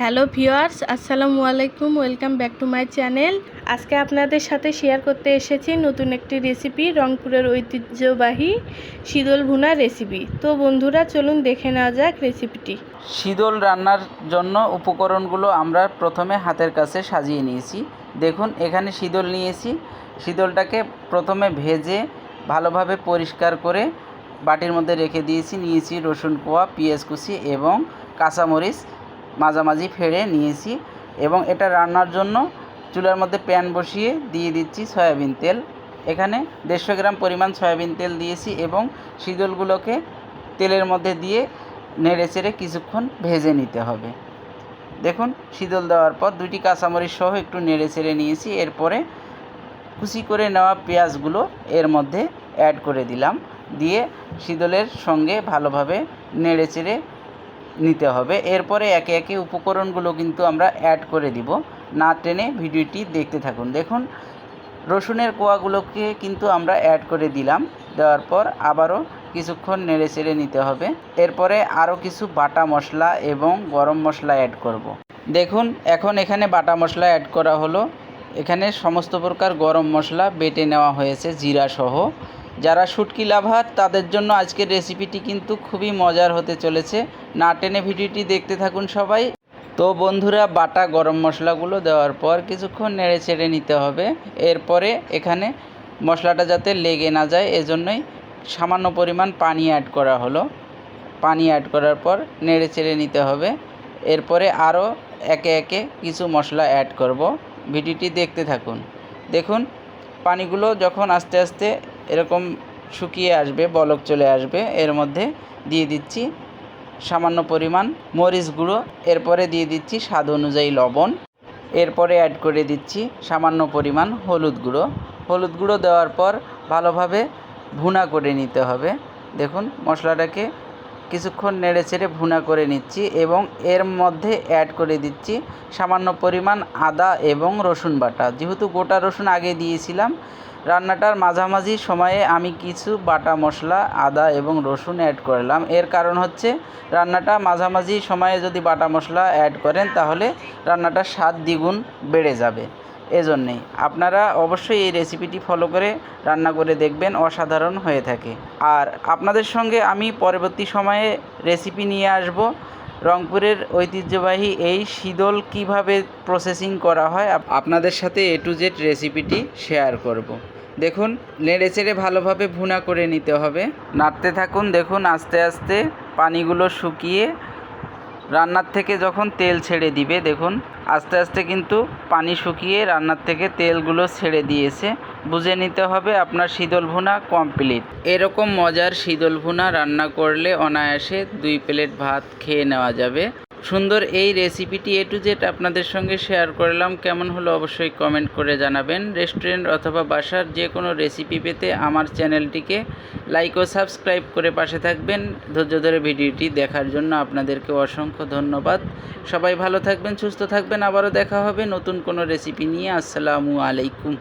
Hello viewers আসসালামু আলাইকুম, welcome back to my channel. আজকে আপনাদের সাথে শেয়ার করতে এসেছি নতুন একটি রেসিপি, রংপুরের ঐতিহ্যবাহী শীতল ভুনা রেসিপি। তো বন্ধুরা, চলুন দেখে নেওয়া যাক রেসিপিটি। শীতল রান্নার জন্য উপকরণগুলো আমরা প্রথমে হাতের কাছে সাজিয়ে নিয়েছি। দেখুন, এখানে শীতল নিয়েছি। শীতলটাকে প্রথমে ভেজে ভালোভাবে পরিষ্কার করে বাটির মধ্যে রেখে দিয়েছি। নিয়েছি রসুন কোয়া, পেঁয়াজ কুচি এবং কাঁচামরিচ। মাঝামাঝি ফেড়ে নিয়েছি এবং এটা রান্নার জন্য চুলার মধ্যে প্যান বসিয়ে দিয়ে দিচ্ছি সয়াবিন তেল। এখানে দেড়শো গ্রাম পরিমাণ সয়াবিন তেল দিয়েছি এবং শীতলগুলোকে তেলের মধ্যে দিয়ে নেড়ে চেড়ে কিছুক্ষণ ভেজে নিতে হবে। দেখুন শীতল দেওয়ার পর দুটি কাঁচামরিচ সহ একটু নেড়ে চেড়ে নিয়েছি। এরপরে কুচি করে নেওয়া পেঁয়াজগুলো এর মধ্যে অ্যাড করে দিলাম। দিয়ে শীতলের সঙ্গে ভালোভাবে নেড়ে চেড়ে নিতে হবে। এরপরে একে একে উপকরণগুলো কিন্তু আমরা অ্যাড করে দিব। না টেনে ভিডিওটি দেখতে থাকুন। দেখুন, রসুনের কোয়াগুলোকে কিন্তু আমরা অ্যাড করে দিলাম। দেওয়ার পর আবারও কিছুক্ষণ নেড়ে চেড়ে নিতে হবে। এরপরে আরও কিছু বাটা মশলা এবং গরম মশলা অ্যাড করব। দেখুন, এখন এখানে বাটা মশলা অ্যাড করা হলো। এখানে সমস্ত প্রকার গরম মশলা বেটে নেওয়া হয়েছে, জিরা সহ। যারা শুটকি লাভার, তাদের জন্য আজকের রেসিপিটি কিন্তু খুবই মজার হতে চলেছে। না টেনে ভিডিওটি দেখতে থাকুন সবাই। তো বন্ধুরা, বাটা গরম মশলাগুলো দেওয়ার পর কিছুক্ষণ নেড়ে চেড়ে নিতে হবে। এরপরে এখানে মশলাটা যাতে লেগে না যায়, এজন্যই সামান্য পরিমাণ পানি অ্যাড করা হলো। পানি অ্যাড করার পর নেড়ে চেড়ে নিতে হবে। এরপরে আরও একে একে কিছু মশলা অ্যাড করব। ভিডিওটি দেখতে থাকুন। দেখুন, পানিগুলো যখন আস্তে আস্তে এরকম শুকিয়ে আসবে, বলক চলে আসবে। এর মধ্যে দিয়ে দিচ্ছি সামান্য পরিমাণ মরিচ গুঁড়ো, এরপরে দিয়ে দিচ্ছি স্বাদ অনুযায়ী লবণ। এরপরে অ্যাড করে দিচ্ছি সামান্য পরিমাণ হলুদ গুঁড়ো। হলুদ গুঁড়ো দেওয়ার পর ভালোভাবে ভুনা করে নিতে হবে। দেখুন, মশলাটাকে কিছুক্ষণ নেড়ে চেড়ে ভুনা করে নিচ্ছি এবং এর মধ্যে অ্যাড করে দিচ্ছি সামান্য পরিমাণ আদা এবং রসুন বাটা। যেহেতু গোটা রসুন আগে দিয়েছিলাম রান্নাটার মাঝামাঝি সময়ে আমি কিছু বাটা মশলা, আদা এবং রসুন অ্যাড করলাম। এর কারণ হচ্ছে রান্নাটা মাঝামাঝি সময়ে যদি বাটা মশলা অ্যাড করেন তাহলে রান্নাটার স্বাদ দ্বিগুণ বেড়ে যাবে। এজন্যেই আপনারা অবশ্যই এই রেসিপিটি ফলো করে রান্না করে দেখবেন, অসাধারণ হয়ে থাকে। আর আপনাদের সঙ্গে আমি পরবর্তী সময়ে রেসিপি নিয়ে আসব। রংপুরের ঐতিহ্যবাহী এই শীতল কীভাবে প্রসেসিং করা হয়, আপ- আপনাদের সাথে এ টু জেড রেসিপিটি শেয়ার করব। দেখুন, নেড়ে চেড়ে ভালোভাবে ভুনা করে নিতে হবে। নাড়তে থাকুন, দেখুন, আস্তে আস্তে পানিগুলো শুকিয়ে রান্নার থেকে যখন তেল ছেড়ে দিবে, দেখুন, আস্তে আস্তে কিন্তু পানি শুকিয়ে রান্নার থেকে তেলগুলো ছেড়ে দিয়েছে। বুঝে নিতে হবে আপনার শীতল ভুনা কমপ্লিট। এরকম মজার শীতল ভুনা রান্না করলে অনায়াসে দুই প্লেট ভাত খেয়ে নেওয়া যাবে। সুন্দর এই রেসিপিটি এ টু জেড আপনাদের সঙ্গে শেয়ার করলাম। কেমন হলো অবশ্যই কমেন্ট করে জানাবেন। রেস্টুরেন্ট অথবা বাসার যে কোনো রেসিপি পেতে আমার চ্যানেলটিকে লাইক ও সাবস্ক্রাইব করে পাশে থাকবেন। ধৈর্য ধরে ভিডিওটি দেখার জন্য আপনাদেরকে অসংখ্য ধন্যবাদ। সবাই ভালো থাকবেন, সুস্থ থাকবেন। আবারও দেখা হবে নতুন কোনো রেসিপি নিয়ে। আসসালামু আলাইকুম।